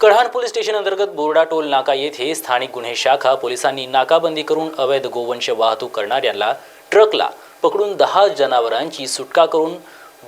कढाण police station अंतर्गत बोर्डा toll नाका येथे स्थानिक गुन्हे शाखा पोलिसांनी नाकाबंदी करून अवैध गोवंश वाहतूक करणाऱ्यांना ट्रकला पकडून दहा जनावरांची सुटका करून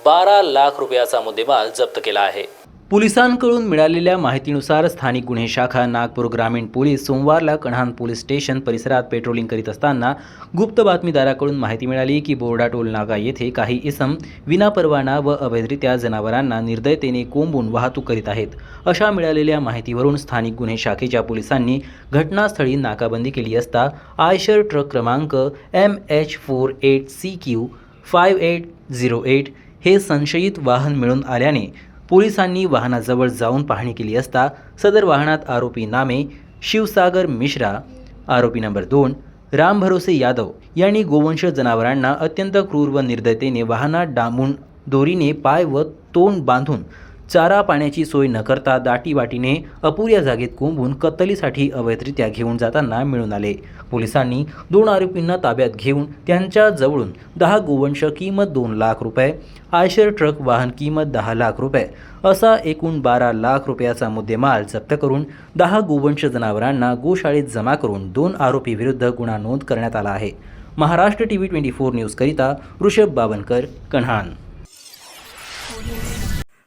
बारा लाख रुपयाचा मुद्देमाल जप्त केला आहे. पोलिसांकडून मिळालेल्या माहितीनुसार स्थानिक गुन्हे शाखा नागपूर ग्रामीण पोलीस सोमवारला कढाण पोलीस स्टेशन परिसरात पेट्रोलिंग करीत असताना गुप्त बातमीदाराकडून माहिती मिळाली की बोर्डा टोल नाका येथे काही इसम विनापरवाना व अवैधरित्या जनावरांना निर्दयतेने कोंबून वाहतूक करीत आहेत. अशा मिळालेल्या माहितीवरून स्थानिक गुन्हे शाखेच्या पोलिसांनी घटनास्थळी नाकाबंदी केली असता आयशर ट्रक क्रमांक M H four eight C Q five eight zero eight हे संशयित वाहन मिळून आल्याने पोलिसांनी वाहनाजवळ जाऊन पाहणी केली असता सदर वाहनात आरोपी नामे शिवसागर मिश्रा आरोपी नंबर दोन राम भरोसे यादव यांनी गोवंश जनावरांना अत्यंत क्रूर व निर्दयतेने वाहनात डांबून दोरीने पाय व तोंड बांधून चारा पाण्याची सोय न करता दाटीवाटीने अपुऱ्या जागेत कोंबून कत्तलीसाठी अवैधरित्या घेऊन जाताना मिळून आले. पोलिसांनी दोन आरोपींना ताब्यात घेऊन त्यांच्या जवळून दहा गोवंश किंमत दोन लाख रुपये आयशर ट्रक वाहन किंमत दहा लाख रुपये असा एकूण बारा लाख रुपयाचा मुद्देमाल जप्त करून दहा गोवंश जनावरांना गोशाळेत जमा करून दोन आरोपी विरुद्ध गुन्हा नोंद करण्यात आला आहे. Maharashtra T V twenty four न्यूजकरिता Rishabh Bawankar Kanhan.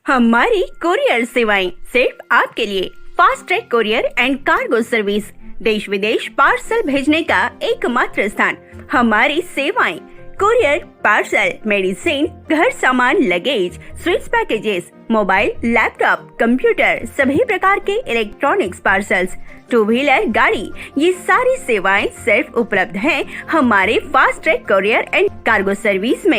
हमारी कुरियर सेवाएँ सिर्फ़ आपके लिए। Fast track courier and cargo service देश विदेश पार्सल भेजने का एकमात्र स्थान। हमारी सेवाएँ कुरियर पार्सल मेडिसिन घर सामान luggage sweets packages mobile laptop computer सभी प्रकार के इलेक्ट्रॉनिक्स पार्सल्स टू व्हीलर गाड़ी, ये सारी सेवाएँ सिर्फ़ उपलब्ध हैं हमारे fast track courier and cargo service में।